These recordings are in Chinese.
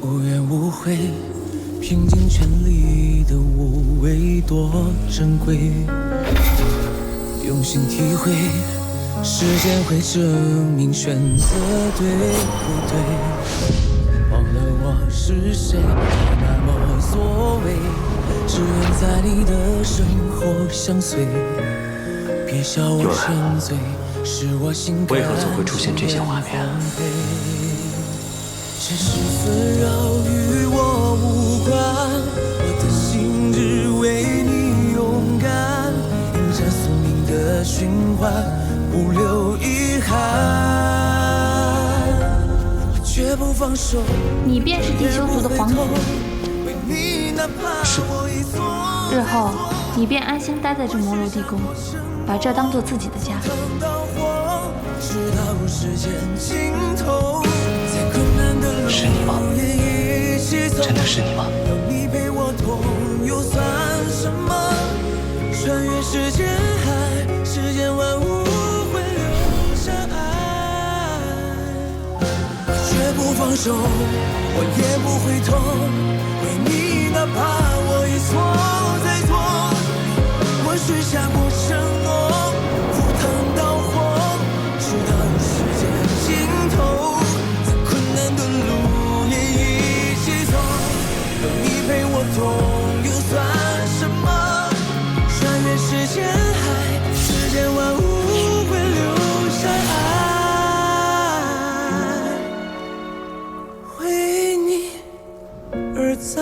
无怨无悔，拼尽全力的无畏多珍贵。用心体会，时间会证明选择对不对。忘了我是谁，那么所谓只愿在你的生活相随。别笑我沉醉，是我心灰。世事纷扰与我无关，我的心只为你勇敢，迎着宿命的循环，不留遗憾，我绝不放手。你便是地修族的皇族，是。日后你便安心待在这摩罗地宫，把这当做自己的家。是时间海世间万物会留下爱。我绝不放手我也不回头为你哪怕我一错再错。我许下过在。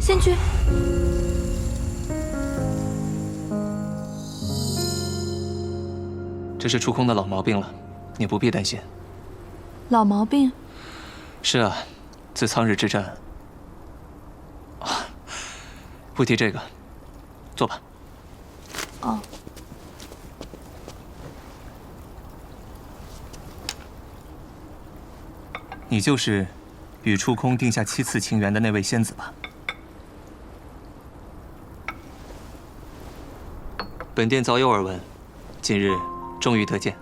仙君，这是出空的老毛病了，你不必担心。老毛病？是啊，自苍日之战……啊，不提这个，坐吧。哦。你就是与触空定下七次情缘的那位仙子吧？本殿早有耳闻，今日终于得见。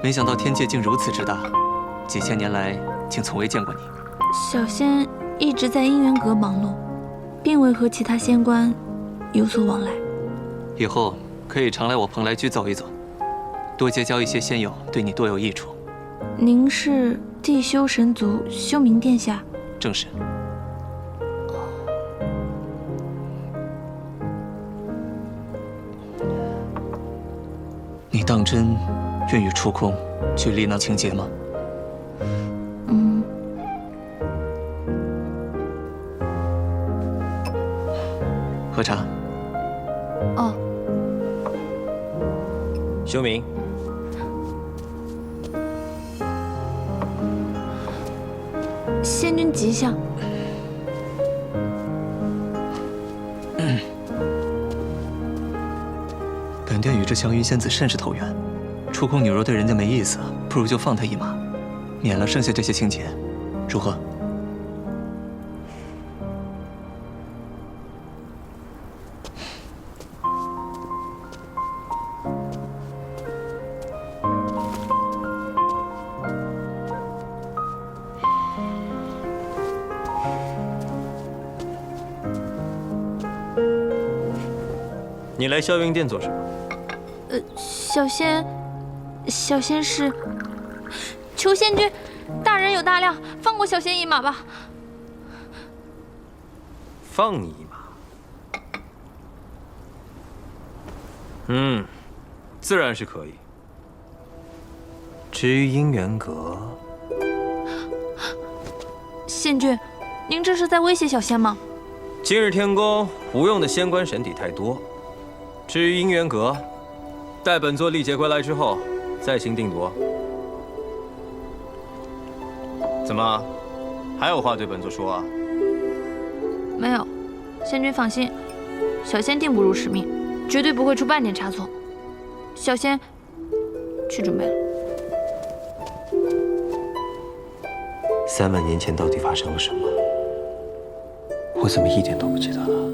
没想到天界竟如此之大，几千年来竟从未见过你。小仙一直在姻缘阁忙碌，并未和其他仙官有所往来。以后可以常来我蓬莱居走一走，多结交一些仙友，对你多有益处。您是地修神族修明殿下？正是。你当真愿意出宫去丽娜情劫吗？嗯。喝茶。哦。修明。仙君吉祥。本殿与这祥云仙子甚是投缘，出空你若对人家没意思，不如就放她一马，免了剩下这些情节，如何？你来霄云殿做什么？呃，小仙，小仙是求仙君，大人有大量，放过小仙一马吧。放你一马？嗯，自然是可以。至于姻缘阁，仙君，您这是在威胁小仙吗？今日天宫无用的仙官神体太多。至于姻缘阁，待本座历劫归来之后，再行定夺。怎么，还有话对本座说啊？没有，仙君放心，小仙定不辱使命，绝对不会出半点差错。小仙去准备了。三万年前到底发生了什么？我怎么一点都不记得了？